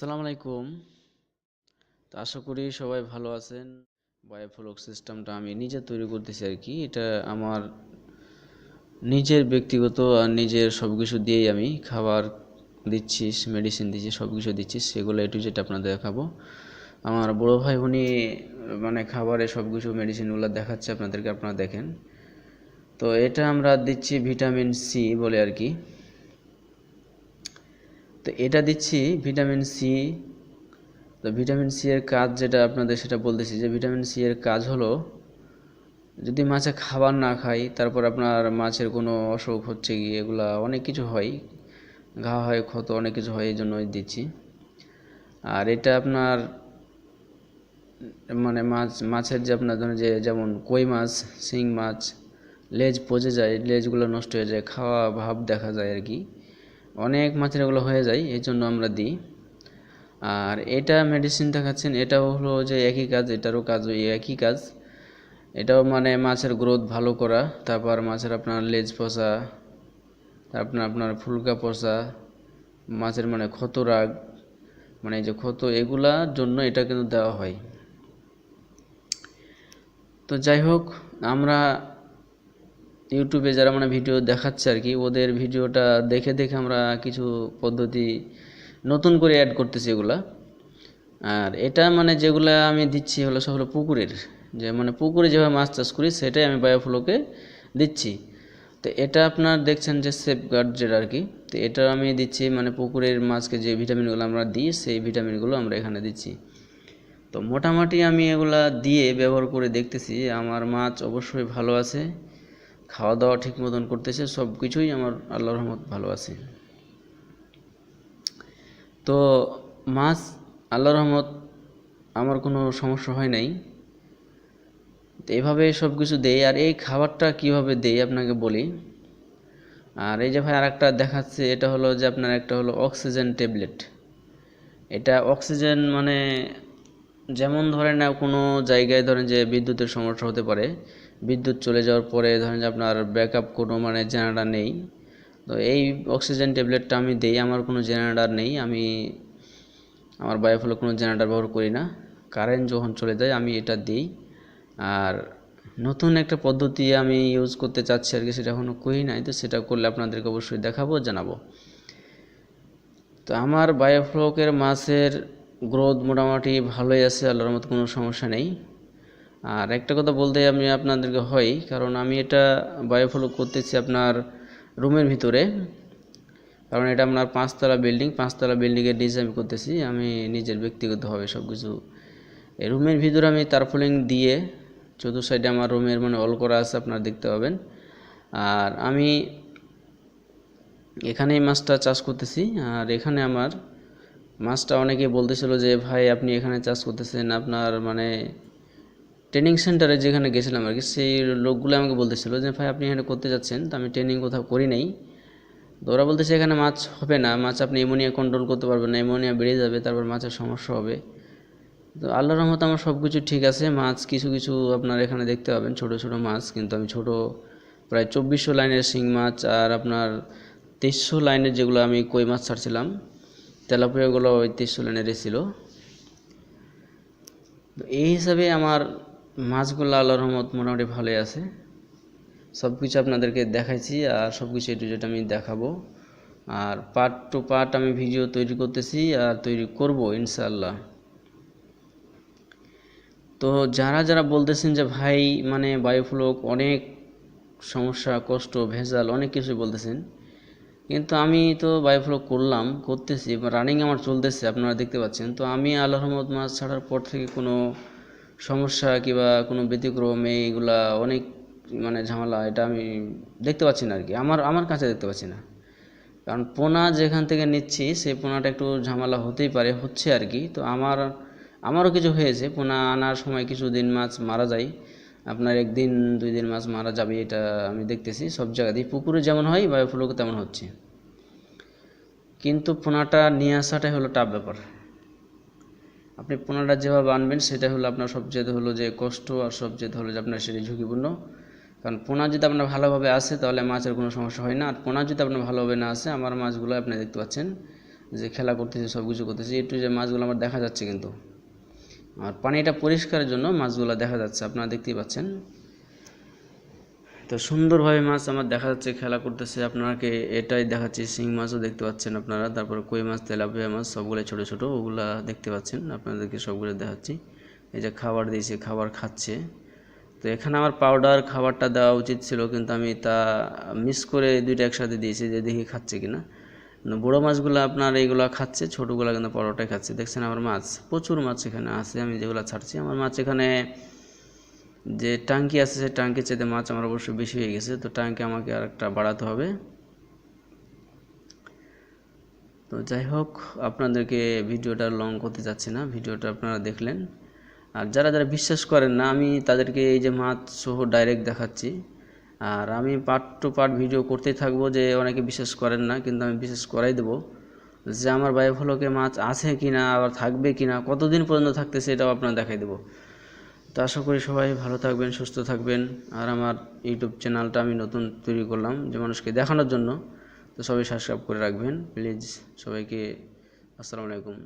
আসসালামু আলাইকুম। তো আশা করি সবাই ভালো আছেন। বায়োফ্লক সিস্টেমটা আমি নিজে তৈরি করতেছি আর কি। এটা আমার নিজের ব্যক্তিগত আর নিজের সব কিছু দিয়েই আমি খাবার দিচ্ছি মেডিসিন দিচ্ছি সব কিছু দিচ্ছি, সেগুলো একটু যেটা আপনাদের দেখাবো। আমার বড় ভাই, উনি মানে খাবারে সব কিছু মেডিসিনগুলো দেখাচ্ছে আপনাদেরকে, আপনারা দেখেন। তো এটা আমরা দিচ্ছি ভিটামিন সি বলে আর কি। তো এটা দিচ্ছি ভিটামিন সি। তো ভিটামিন সি এর কাজ যেটা আপনাদের সেটা বলতেছি যে ভিটামিন সি এর কাজ হলো, যদি মাছে খাবার না খাই, তারপর আপনার মাছের কোনো অসুখ হচ্ছে গিয়ে এগুলা অনেক কিছু হয়, ঘা হয়, ক্ষত অনেক কিছু হয় এই জন্যই দিচ্ছি। আর এটা আপনার মানে মাছ, মাছের যে আপনার ধরেন যে যেমন কই মাছ, শিং মাছ, লেজ পচে যায়, লেজগুলো নষ্ট হয়ে যায়, খাওয়া ভাব দেখা যায় আর কি। অনেক মাছের এগুলো হয়ে যায়, এই জন্য আমরা দিই। আর এটা মেডিসিন দেখাচ্ছেন, এটাও হলো যে একই কাজ, এটারও কাজ ওই একই কাজ। এটাও মানে মাছের গ্রোথ ভালো করা, তারপর মাছের আপনার লেজ পচা, তারপর আপনার ফুলকা পচা, মাছের মানে ক্ষত রাগ মানে যে ক্ষত, এগুলার জন্য এটা কিন্তু দেওয়া হয়। তো যাই হোক, আমরা ইউটিউবে যারা মানে ভিডিও দেখাচ্ছে আর কি, ওদের ভিডিওটা দেখে দেখে আমরা কিছু পদ্ধতি নতুন করে অ্যাড করতেছি এগুলা। আর এটা মানে যেগুলা আমি দিচ্ছি হলো সব হলো পুকুরের। যে মানে পুকুরে যেভাবে মাছ চাষ করি, সেটাই আমি বায়োফ্লোকে দিচ্ছি। তো এটা আপনার দেখছেন যে সেফগার্ড যেটা আর কি, তো এটা আমি দিচ্ছি মানে পুকুরের মাছকে যে ভিটামিনগুলো আমরা দিই, সেই ভিটামিনগুলো আমরা এখানে দিচ্ছি। তো মোটামুটি আমি এগুলা দিয়ে ব্যবহার করে দেখতেছি, আমার মাছ অবশ্যই ভালো আছে। খাওয়া দাওয়া ঠিক মতন করতেছে সব কিছুই আমার আল্লাহ রহমত ভালো আছে। তো মাছ আল্লাহ রহমত আমার কোনো সমস্যা হয় নাই। তো এভাবে সব কিছু দেয় আর এই খাবারটা কীভাবে দেই আপনাকে বলি। আর এই যে ভাই আরেকটা দেখাচ্ছে, এটা হলো যে আপনার একটা হলো অক্সিজেন ট্যাবলেট। এটা অক্সিজেন মানে যেমন ধরেন কোনো জায়গায় ধরেন যে বিদ্যুতের সমস্যা হতে পারে বিদ্যুৎ চলে যাওয়ার পরে ধরেন যে আপনার ব্যাকআপ কোনো মানে জেনারেটার নেই। তো এই অক্সিজেন ট্যাবলেটটা আমি দেই, আমার কোনো জেনারেটার নেই, আমি আমার বায়োফ্লো কোনো জেনারেটার ব্যবহার করি না। কারেন্ট যখন চলে যায়, আমি এটা দিই। আর নতুন একটা পদ্ধতি আমি ইউজ করতে চাচ্ছি আর কি, সেটা এখনও করি নাই, তো সেটা করলে আপনাদেরকে অবশ্যই দেখাবো, জানাব। তো আমার বায়োফ্লকের মাছের গ্রোথ মোটামুটি ভালোই আছে, আল্লাহর মতো কোনো সমস্যা নেই। আর একটা কথা বলতে আমি আপনাদেরকে হয়, কারণ আমি এটা বায়োফ্লক করতেছি আপনার রুমের ভিতরে। কারণ এটা আপনার পাঁচতলা বিল্ডিং পাঁচতলা বিল্ডিংয়ের ডিজাইন করতেছি, আমি নিজের ব্যক্তিগতভাবে সব কিছু এই রুমের ভিতরে আমি তারফলিং দিয়ে চতুর্থ সাইডে আমার রুমের মানে অল করা আছে, আপনারা দেখতে পাবেন। আর আমি এখানেই মাছটা চাষ করতেছি, আর এখানে আমার মাছটা অনেকে বলতেছিল যে, ভাই, আপনি এখানে চাষ করতেছেন, আপনার মানে ট্রেনিং সেন্টারে যেখানে গেছিলাম আর কি, সেই লোকগুলো আমাকে বলতেছিল যে, ভাই, আপনি এখানে করতে যাচ্ছেন, তো আমি ট্রেনিং কোথাও করি নাই। তো ওরা বলতেছে, এখানে মাছ হবে না, মাছ আপনি এমোনিয়া কন্ট্রোল করতে পারবেন না এমোনিয়া বেড়ে যাবে, তারপর মাছের সমস্যা হবে। তো আল্লাহর রহমত আমার সব কিছু ঠিক আছে, মাছ কিছু কিছু আপনার এখানে দেখতে পাবেন, ছোট ছোট মাছ, কিন্তু আমি ছোট, প্রায় চব্বিশশো লাইনের শিং মাছ আর আপনার তেইশশো লাইনের যেগুলো আমি কই মাছ ছাড়ছিলাম, তেলাপিয়াগুলো ওই তেইশশো লাইনের ছিল। তো এই হিসাবে আমার মাছগুলো আল্লাহ রহমত মোটামুটি ভালোই আছে। সব কিছু আপনাদেরকে দেখাইছি আর সব কিছু একটু যেটা আমি দেখাবো। আর পার্ট টু পার্ট আমি ভিডিও তৈরি করতেছি আর তৈরি করব ইনশাল্লাহ তো যারা যারা বলতেছেন যে, ভাই মানে বায়োফ্লক অনেক সমস্যা, কষ্ট, ভেজাল, অনেক কিছু বলতেছেন। কিন্তু আমি তো বায়োফ্লক করলাম, করতেছি রানিং আমার চলতেছে, আপনারা দেখতে পাচ্ছেন। তো আমি আল্লাহ রহমত মাছ ছাড়ার পর থেকে কোনো সমস্যা কিংবা কোনো ব্যতিক্রম, এইগুলা অনেক মানে ঝামেলা, এটা আমি দেখতে পাচ্ছি না আর কি আমার আমার কাছে দেখতে পাচ্ছি না। কারণ পোনা যেখান থেকে নিচ্ছি, সেই পোনাটা একটু ঝামেলা হতেই পারে, হচ্ছে আর কি তো আমার, আমারও কিছু হয়েছে, পোনা আনার সময় কিছু দিন মাছ মারা যায়। আপনার একদিন, দুই দিন মাছ মারা যাবে, এটা আমি দেখতেছি। সব জায়গাতেই পুকুরে যেমন হয়, বায়োফ্লোকে তেমন হচ্ছে। কিন্তু পোনাটা নিয়ে আসাটাই হলো টাফ ব্যাপার। আপনি পোনাটা যেভাবে আনবেন, সেটা হলো আপনার সবচেয়ে হলো যে কষ্ট আর সবচেয়ে হলো যে আপনার সেটি ঝুঁকিপূর্ণ। কারণ পোনা যদি আপনার ভালোভাবে আসে তাহলে মাছের কোনো সমস্যা হয় না। আর পোনা যদি আপনার ভালোভাবে না আসে আমার মাছগুলো আপনি দেখতে পাচ্ছেন যে খেলা করতেছে সব কিছু করতেছে একটু যে মাছগুলো আমার দেখা যাচ্ছে কিন্তু। আর পানিটা পরিষ্কারের জন্য মাছগুলো দেখা যাচ্ছে, আপনারা দেখতেই পাচ্ছেন। তো সুন্দরভাবে মাছ আমার দেখা যাচ্ছে, খেলা করতেছে। আপনাকে এটাই দেখাচ্ছি, শিং মাছও দেখতে পাচ্ছেন আপনারা। তারপরে কই মাছ, তেলাপিয়া মাছ সবগুলো ছোট ছোট, ওগুলা দেখতে পাচ্ছেন। আপনাদেরকে সবগুলো দেখাচ্ছি। এই যে খাবার দিয়েছি, খাবার খাচ্ছে। তো এখানে আমার পাউডার খাবারটা দেওয়া উচিত ছিল, কিন্তু আমি তা মিস করে দুইটা একসাথে দিয়েছি যে দেখি খাচ্ছে কিনা। না বড়ো মাছগুলো আপনার এইগুলো খাচ্ছে, ছোটোগুলো কিন্তু পরোটাই খাচ্ছে। দেখছেন আমার মাছ, প্রচুর মাছ এখানে আছে, আমি যেগুলো ছাড়ছি। আমার মাছ এখানে যে টাঙ্কি আছে, সেই টাঙ্কির চাইতে মাছ আমার অবশ্যই বেশি হয়ে গেছে। তো টাঙ্কি আমাকে আর একটা বাড়াতে হবে। তো যাই হোক, আপনাদেরকে ভিডিওটা লং করতে যাচ্ছি না। ভিডিওটা আপনারা দেখলেন। আর যারা যারা বিশ্বাস করেন না, আমি তাদেরকে এই যে মাছ সহ ডাইরেক্ট দেখাচ্ছি। আর আমি পার্ট টু পার্ট ভিডিও করতেই থাকব যে অনেকে বিশ্বাস করেন না, কিন্তু আমি বিশ্বাস করাই দেবো যে আমার বায়ুফলকে মাছ আছে কি না আবার থাকবে কি না কতদিন পর্যন্ত থাকতেছে, এটাও আপনার দেখাই দেবো। তো আশা করি সবাই ভালো থাকবেন, সুস্থ থাকবেন। আর আমার ইউটিউব চ্যানেলটা আমি নতুন তৈরি করলাম যে মানুষকে দেখানোর জন্য। তো সবাই সাবস্ক্রাইব করে রাখবেন। প্লিজ সবাইকে আসসালামু আলাইকুম।